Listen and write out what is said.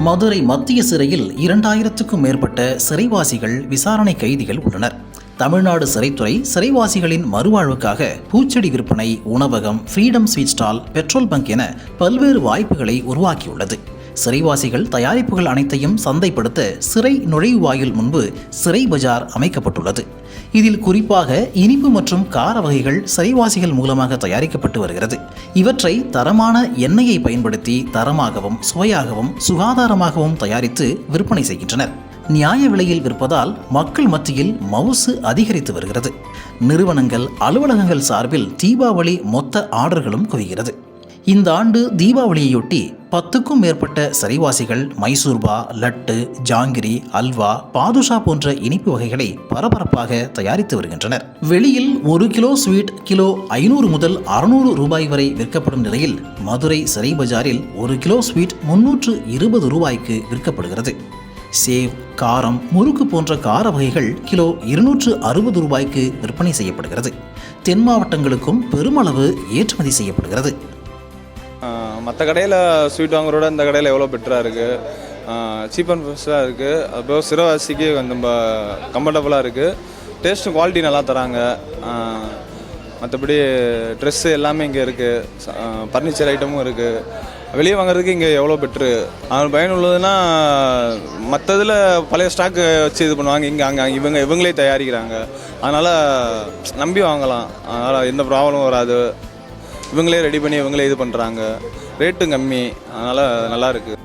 மதுரை மத்திய சிறையில் இரண்டாயிரத்துக்கும் மேற்பட்ட சிறைவாசிகள் விசாரணை கைதிகள் உள்ளனர். தமிழ்நாடு சிறைத்துறை சிறைவாசிகளின் மறுவாழ்வுக்காக பூச்செடி விற்பனை உணவகம் freedom sweet stall petrol bunk என பல்வேறு வாய்ப்புகளை உருவாக்கியுள்ளது. சிறைவாசிகள் தயாரிப்புகள் அனைத்தையும் சந்தைப்படுத்த சிறை நுழைவாயில் முன்பு சிறை பஜார் அமைக்கப்பட்டுள்ளது. இதில் குறிப்பாக இனிப்பு மற்றும் கார வகைகள் சிறைவாசிகள் மூலமாக தயாரிக்கப்பட்டு வருகிறது. இவற்றை தரமான எண்ணெயை பயன்படுத்தி தரமாகவும் சுவையாகவும் சுகாதாரமாகவும் தயாரித்து விற்பனை செய்கின்றனர். நியாய விலையில் விற்பதால் மக்கள் மத்தியில் மவுசு அதிகரித்து வருகிறது. நிறுவனங்கள் அலுவலகங்கள் சார்பில் தீபாவளி மொத்த ஆர்டர்களும் குவிகிறது. இந்த ஆண்டு தீபாவளியையொட்டி பத்துக்கும் மேற்பட்ட சரிவாசிகள் மைசூர்பா லட்டு ஜாங்கிரி அல்வா பாதுஷா போன்ற இனிப்பு வகைகளை பரபரப்பாக தயாரித்து வருகின்றனர். வெளியில் ஒரு கிலோ ஸ்வீட் கிலோ ஐநூறு முதல் அறுநூறு ரூபாய் வரை விற்கப்படும் நிலையில் மதுரை சிறை பஜாரில் ஒரு கிலோ ஸ்வீட் முன்னூற்று இருபது ரூபாய்க்கு விற்கப்படுகிறது. சேவ் காரம் முறுக்கு போன்ற கார வகைகள் கிலோ இருநூற்று அறுபது ரூபாய்க்கு விற்பனை செய்யப்படுகிறது. தென் மாவட்டங்களுக்கும் பெருமளவு ஏற்றுமதி செய்யப்படுகிறது. மற்ற கடையில் ஸ்வீட் வாங்குறோட இந்த கடையில் எவ்வளோ பெட்டராக இருக்குது சீப் அண்ட் பெஸ்ட்டாக இருக்குது அப்புறம் சிறவாசிக்கு நம்ம கம்ஃபர்டபுளாக இருக்குது டேஸ்ட்டும் குவாலிட்டி நல்லா தராங்க. மற்றபடி ட்ரெஸ்ஸு எல்லாமே இங்கே இருக்குது ஃபர்னிச்சர் ஐட்டமும் இருக்குது வெளியே வாங்குறதுக்கு இங்கே எவ்வளோ பெட்ரு அவன் பயனுள்ளதுன்னா மற்றதில் பழைய ஸ்டாக்கு வச்சு இது பண்ணுவாங்க. இங்கே அங்கே இவங்க இவங்களே தயாரிக்கிறாங்க. அதனால் நம்பி வாங்கலாம். அதனால் எந்த ப்ராப்ளமும் வராது. இவங்களே ரெடி பண்ணி இவங்களே இது பண்ணுறாங்க ரேட்டும் கம்மி. அதனால் நல்லா இருக்குது